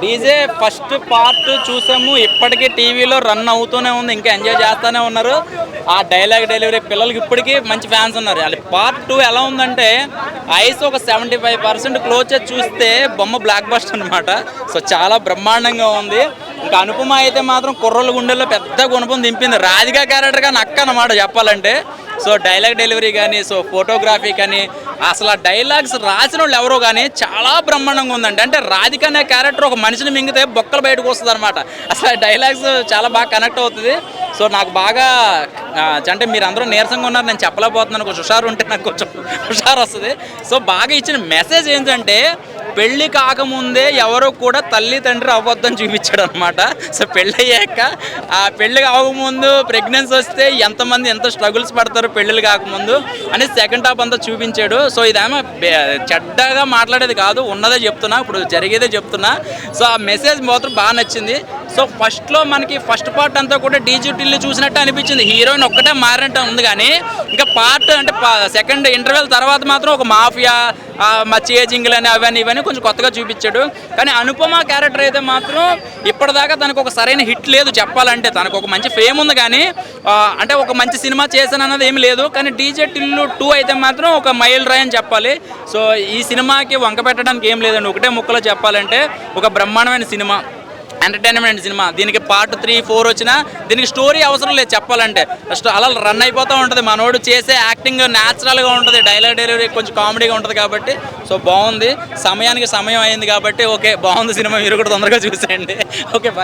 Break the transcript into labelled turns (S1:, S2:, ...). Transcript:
S1: DJ first part చూసాము. ఇప్పటికీ టీవీలో రన్ అవుతూనే ఉంది. ఇంకా ఎంజాయ్ చేస్తూనే ఉన్నారు. ఆ డైలాగ్ డెలివరీ పిల్లలకి ఇప్పటికీ మంచి ఫ్యాన్స్ ఉన్నారు. అది పార్ట్ టూ ఎలా ఉందంటే ఐస్ ఒక సెవెంటీ ఫైవ్ పర్సెంట్ క్లోజ్ చేసి చూస్తే బొమ్మ బ్లాక్ బస్ట్ అనమాట సో చాలా బ్రహ్మాండంగా ఉంది. ఇంకా అనుపమ అయితే మాత్రం కుర్రల గుండెల్లో పెద్ద గుణపం దింపింది. రాధికా క్యారెక్టర్ నక్క అనమాట అన్నమాట చెప్పాలంటే. సో డైలాగ్ డెలివరీ కానీ సో ఫోటోగ్రఫీ కానీ అసలు ఆ డైలాగ్స్ రాసిన వాళ్ళు ఎవరో కానీ చాలా బ్రహ్మాండంగా ఉందండి. అంటే రాధిక అనే క్యారెక్టర్ ఒక మనిషిని మింగితే బొక్కలు బయటకు వస్తుంది అనమాట అసలు ఆ డైలాగ్స్ చాలా బాగా కనెక్ట్ అవుతుంది. సో నాకు బాగా అంటే మీరు అందరూ నీరసంగా ఉన్నారు నేను చెప్పలేకపోతున్నాను. కొంచెం హుషారు ఉంటే నాకు కొంచెం హుషారు వస్తుంది. సో బాగా ఇచ్చిన మెసేజ్ ఏంటంటే పెళ్ళి కాకముందే ఎవరో కూడా తల్లి తండ్రి అవ్వద్దని చూపించాడు అనమాట సో పెళ్ళి అయ్యాక ఆ పెళ్ళి కాకముందు ప్రెగ్నెన్సీ వస్తే ఎంతమంది ఎంత స్ట్రగుల్స్ పడతారు పెళ్ళిళ్ళు కాకముందు అని సెకండ్ హాఫ్ అంతా చూపించాడు. సో ఇదేమో చెడ్డగా మాట్లాడేది కాదు ఉన్నదే చెప్తున్నా ఇప్పుడు జరిగేదే చెప్తున్నా. సో ఆ మెసేజ్ మాత్రం బాగా నచ్చింది. సో ఫస్ట్లో మనకి ఫస్ట్ పార్ట్ అంతా కూడా డీజీ చూసినట్టు అనిపించింది. హీరోయిన్ ఒక్కటే మారినట్టు ఉంది కానీ ఇంకా పార్ట్ అంటే సెకండ్ ఇంటర్వెల్ తర్వాత మాత్రం ఒక మాఫియా మా చేజింగ్లు అని అవన్నీ ఇవన్నీ కొంచెం కొత్తగా చూపించాడు. కానీ అనుపమ క్యారెక్టర్ అయితే మాత్రం ఇప్పటిదాకా తనకు ఒక సరైన హిట్ లేదు చెప్పాలంటే. తనకు ఒక మంచి ఫేమ్ ఉంది కానీ అంటే ఒక మంచి సినిమా చేశాను అన్నది ఏం లేదు. కానీ డీజే టిల్లు టూ అయితే మాత్రం ఒక మైల్ రాయ్ అని చెప్పాలి. సో ఈ సినిమాకి వంక పెట్టడానికి ఏం లేదండి. ఒకటే ముక్కలో చెప్పాలంటే ఒక బ్రహ్మాండమైన సినిమా. Entertainment cinema. దీనికి పార్ట్ త్రీ ఫోర్ వచ్చినా దీనికి స్టోరీ అవసరం లేదు చెప్పాలంటే. ఫస్ట్ అలా రన్ అయిపోతూ ఉంటుంది. మనోడు చేసే యాక్టింగ్ న్యాచురల్గా ఉంటుంది. డైలాగ్ డెలివరీ కొంచెం కామెడీగా ఉంటుంది కాబట్టి. సో బాగుంది. సమయానికి సమయం అయింది కాబట్టి ఓకే బాగుంది సినిమా. మీరు కూడా తొందరగా చూసేయండి. Okay bye